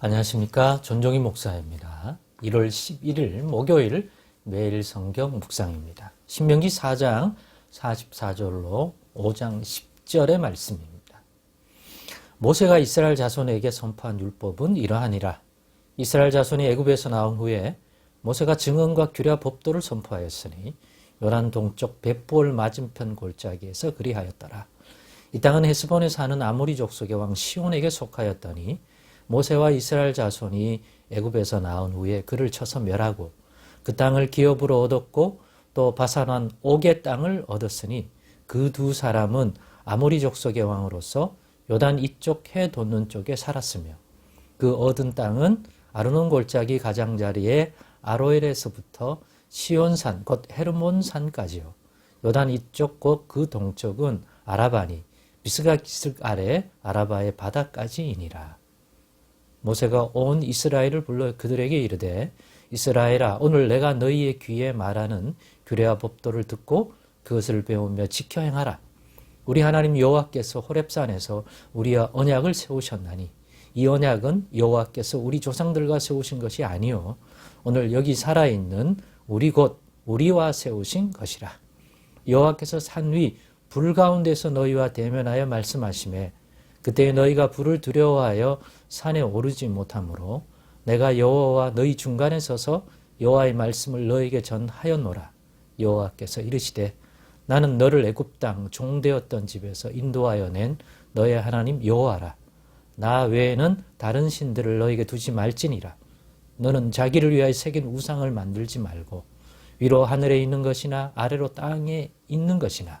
안녕하십니까. 존종희 목사입니다. 1월 11일 목요일 매일 성경 묵상입니다. 신명기 4장 44절로 5장 10절의 말씀입니다. 모세가 이스라엘 자손에게 선포한 율법은 이러하니라. 이스라엘 자손이 애굽에서 나온 후에 모세가 증언과 규례와 법도를 선포하였으니 요란 동쪽 벳볼 맞은편 골짜기에서 그리하였더라. 이 땅은 헤스본에 사는 아모리 족속의 왕 시온에게 속하였더니 모세와 이스라엘 자손이 애굽에서 나온 후에 그를 쳐서 멸하고 그 땅을 기업으로 얻었고 또 바산한 옥의 땅을 얻었으니 그 두 사람은 아모리 족속의 왕으로서 요단 이쪽 해 돋는 쪽에 살았으며 그 얻은 땅은 아르논 골짜기 가장자리에 아로엘에서부터 시온산 곧 헤르몬산까지요. 요단 이쪽 곧 그 동쪽은 아라바니 비스가 기슭 아래 아라바의 바다까지이니라. 모세가 온 이스라엘을 불러 그들에게 이르되 이스라엘아 오늘 내가 너희의 귀에 말하는 규례와 법도를 듣고 그것을 배우며 지켜 행하라. 우리 하나님 여호와께서 호렙산에서 우리와 언약을 세우셨나니 이 언약은 여호와께서 우리 조상들과 세우신 것이 아니요 오늘 여기 살아 있는 우리 곧 우리와 세우신 것이라. 여호와께서 산 위 불 가운데서 너희와 대면하여 말씀하심에 그때 너희가 불을 두려워하여 산에 오르지 못하므로 내가 여호와와 너희 중간에 서서 여호와의 말씀을 너에게 전하였노라. 여호와께서 이르시되 나는 너를 애굽 땅 종되었던 집에서 인도하여 낸 너의 하나님 여호와라. 나 외에는 다른 신들을 너에게 두지 말지니라. 너는 자기를 위하여 새긴 우상을 만들지 말고 위로 하늘에 있는 것이나 아래로 땅에 있는 것이나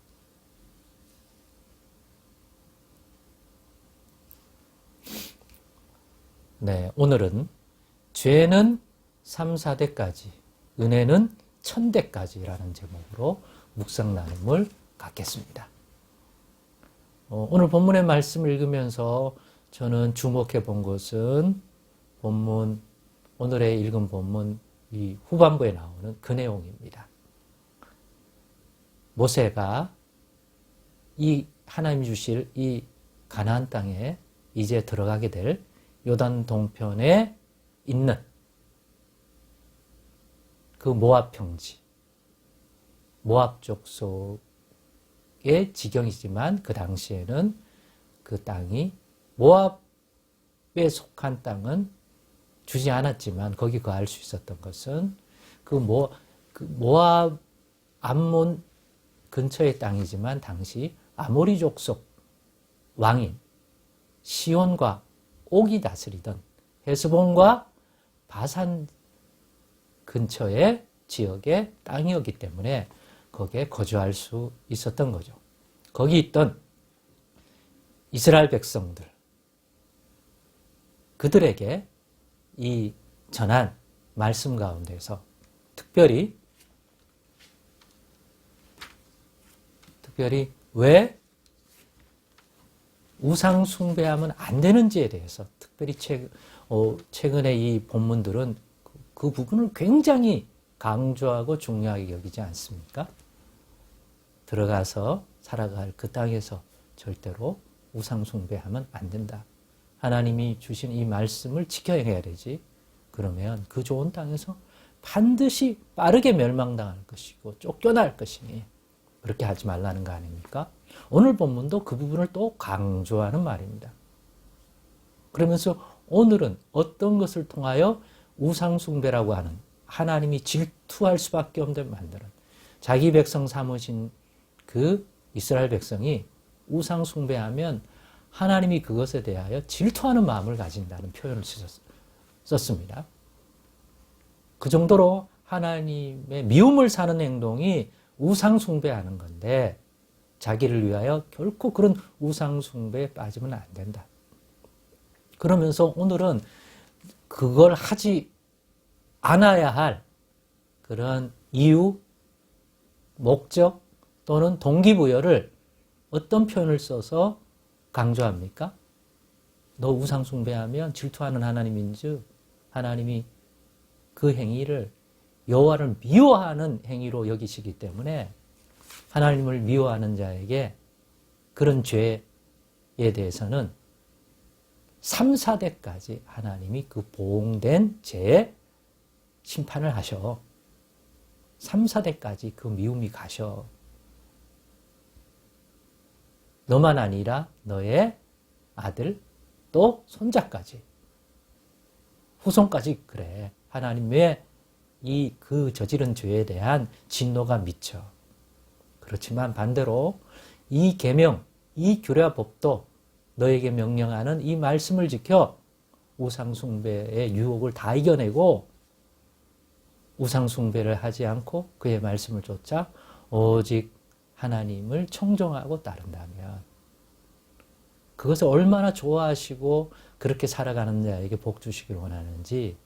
네, 오늘은 죄는 3, 4대까지, 은혜는 천대까지라는 제목으로 묵상 나눔을 갖겠습니다. 어, 오늘 본문의 말씀을 읽으면서 저는 주목해 본 것은 본문, 오늘의 읽은 본문 이 후반부에 나오는 그 내용입니다. 모세가 이 하나님 주실 이 가나안 땅에 이제 들어가게 될 요단 동편에 있는 그 모압 평지, 모압 족속의 지경이지만 그 당시에는 그 땅이 모압에 속한 땅은 주지 않았지만 거기 거할 수 있었던 것은 그 모, 그 모압 암몬 근처의 땅이지만 당시 아모리 족속 왕인 시온과 옥이 다스리던 헤스본과 바산 근처의 지역의 땅이었기 때문에 거기에 거주할 수 있었던 거죠. 거기 있던 이스라엘 백성들, 그들에게 이 전한 말씀 가운데서 특별히 특별히 왜 우상 숭배하면 안 되는지에 대해서 특별히 최, 어, 최근에 이 본문들은 그, 그 부분을 굉장히 강조하고 중요하게 여기지 않습니까? 들어가서 살아갈 그 땅에서 절대로 우상 숭배하면 안 된다. 하나님이 주신 이 말씀을 지켜야 되지. 그러면 그 좋은 땅에서 반드시 빠르게 멸망당할 것이고 쫓겨날 것이니 그렇게 하지 말라는 거 아닙니까? 오늘 본문도 그 부분을 또 강조하는 말입니다. 그러면서 오늘은 어떤 것을 통하여 우상숭배라고 하는 하나님이 질투할 수밖에 없는 만드는 자기 백성 삼으신 그 이스라엘 백성이 우상숭배하면 하나님이 그것에 대하여 질투하는 마음을 가진다는 표현을 썼습니다. 그 정도로 하나님의 미움을 사는 행동이 우상 숭배하는 건데 자기를 위하여 결코 그런 우상 숭배에 빠지면 안 된다. 그러면서 오늘은 그걸 하지 안아야 할 그런 이유, 목적 또는 동기부여를 어떤 표현을 써서 강조합니까? 너 우상 숭배하면 질투하는 하나님인 즉 하나님이 그 행위를 여호와를 미워하는 행위로 여기시기 때문에 하나님을 미워하는 자에게 그런 죄에 대해서는 3, 4대까지 하나님이 그 보응된 죄에 심판을 하셔. 3, 4대까지 그 미움이 가셔. 너만 아니라 너의 아들 또 손자까지 후손까지 그래. 하나님의 이 그 저지른 죄에 대한 진노가 미쳐. 그렇지만 반대로 이 계명, 이 규례법도 너에게 명령하는 이 말씀을 지켜 우상숭배의 유혹을 다 이겨내고 우상숭배를 하지 않고 그의 말씀을 쫓아 오직 하나님을 청종하고 따른다면 그것을 얼마나 좋아하시고 그렇게 살아가는 자에게 복 주시길 원하는지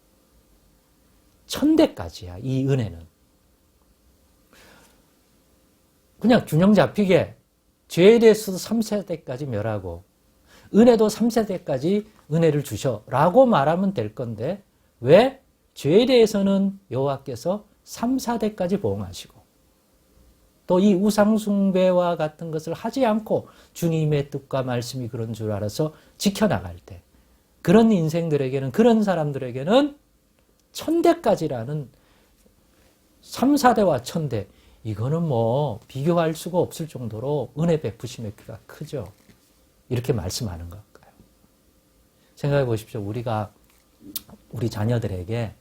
천대까지야 이 은혜는. 그냥 균형 잡히게 죄에 대해서도 3세대까지 멸하고 은혜도 3세대까지 은혜를 주셔라고 말하면 될 건데 왜? 죄에 대해서는 여호와께서 3, 4대까지 보응하시고 또 이 우상숭배와 같은 것을 하지 않고 주님의 뜻과 말씀이 그런 줄 알아서 지켜나갈 때 그런 인생들에게는 그런 사람들에게는 천대까지라는 3, 4대와 천대 이거는 뭐 비교할 수가 없을 정도로 은혜 베푸심의 크가 크죠. 이렇게 말씀하는 걸까요? 생각해 보십시오. 우리가 우리 자녀들에게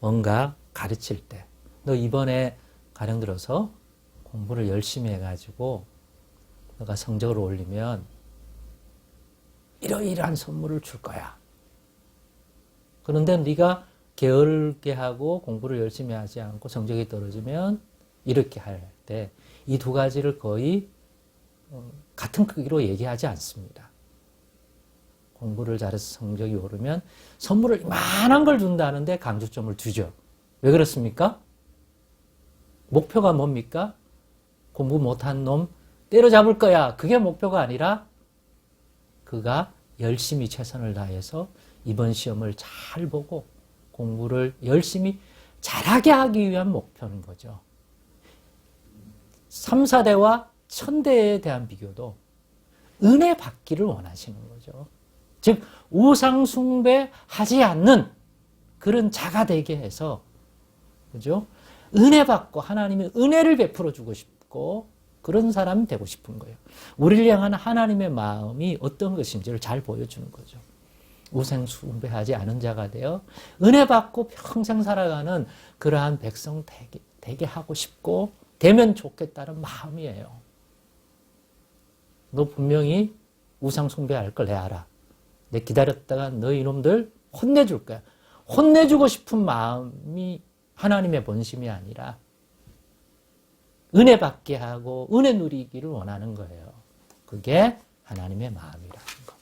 뭔가 가르칠 때, 너 이번에 가령 들어서 공부를 열심히 해가지고 너가 성적을 올리면 이러이러한 선물을 줄 거야. 그런데 네가 게을게 하고 공부를 열심히 하지 않고 성적이 떨어지면 이렇게 할 때 이 두 가지를 거의 어, 같은 크기로 얘기하지 않습니다. 공부를 잘해서 성적이 오르면 선물을 이만한 걸 준다는데 강조점을 두죠. 왜 그렇습니까? 목표가 뭡니까? 공부 못한 놈 때려잡을 거야. 그게 목표가 아니라 그가 열심히 최선을 다해서 이번 시험을 잘 보고 공부를 열심히 잘하게 하기 위한 목표인 거죠. 3, 4대와 천대에 대한 비교도 은혜 받기를 원하시는 거죠. 즉, 우상숭배 하지 않는 그런 자가 되게 해서, 그죠? 은혜 받고 하나님의 은혜를 베풀어 주고 싶고, 그런 사람이 되고 싶은 거예요. 우리를 향한 하나님의 마음이 어떤 것인지를 잘 보여주는 거죠. 우상숭배하지 않은 자가 되어 은혜 받고 평생 살아가는 그러한 백성 되게, 되게 하고 싶고, 되면 좋겠다는 마음이에요. 너 분명히 우상 숭배할 걸 내 알아. 내 기다렸다가 너 이놈들 혼내줄 거야. 혼내주고 싶은 마음이 하나님의 본심이 아니라 은혜 받게 하고 은혜 누리기를 원하는 거예요. 그게 하나님의 마음이라는 거.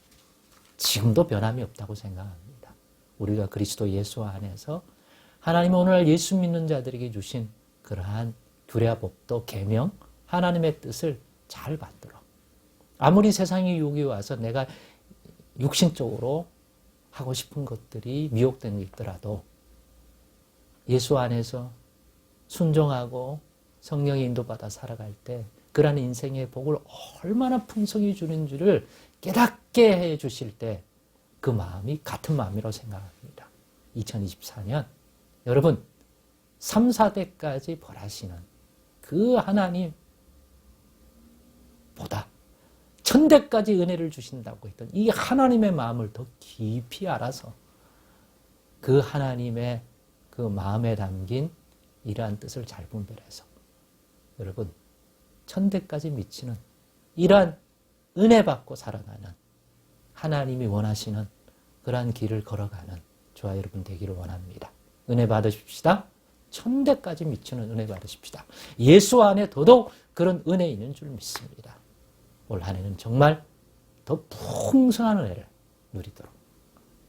지금도 변함이 없다고 생각합니다. 우리가 그리스도 예수 안에서 하나님은 오늘 예수 믿는 자들에게 주신 그러한 두려법도 계명 하나님의 뜻을 잘 받도록 아무리 세상의 유혹이 와서 내가 육신적으로 하고 싶은 것들이 미혹된 게 있더라도 예수 안에서 순종하고 성령의 인도받아 살아갈 때 그러한 인생의 복을 얼마나 풍성히 주는 줄을 깨닫게 해 주실 때 그 마음이 같은 마음이라고 생각합니다. 2024년 여러분 3, 4대까지 벌하시는 그 하나님 보다 천대까지 은혜를 주신다고 했던 이 하나님의 마음을 더 깊이 알아서 그 하나님의 그 마음에 담긴 이러한 뜻을 잘 분별해서 여러분 천대까지 미치는 이러한 은혜 받고 살아가는 하나님이 원하시는 그러한 길을 걸어가는 저와 여러분 되기를 원합니다. 은혜 받으십시다. 천대까지 미치는 은혜 받으십시다. 예수 안에 더더욱 그런 은혜 있는 줄 믿습니다. 올 한 해는 정말 더 풍성한 은혜를 누리도록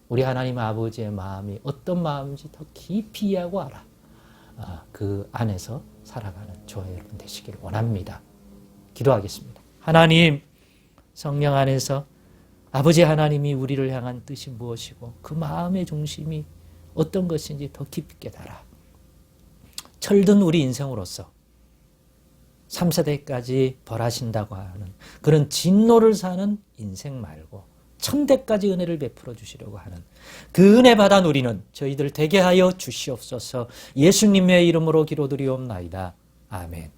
우리 하나님 아버지의 마음이 어떤 마음인지 더 깊이 이해하고 알아. 아, 그 안에서 살아가는 저와 여러분 되시기를 원합니다. 기도하겠습니다. 하나님, 성령 안에서 아버지 하나님이 우리를 향한 뜻이 무엇이고 그 마음의 중심이 어떤 것인지 더 깊이 깨달아. 철든 우리 인생으로서 3세대까지 벌하신다고 하는 그런 진노를 사는 인생 말고 천대까지 은혜를 베풀어 주시려고 하는 그 은혜 받아 누리는 저희들 되게 하여 주시옵소서 예수님의 이름으로 기도드리옵나이다. 아멘.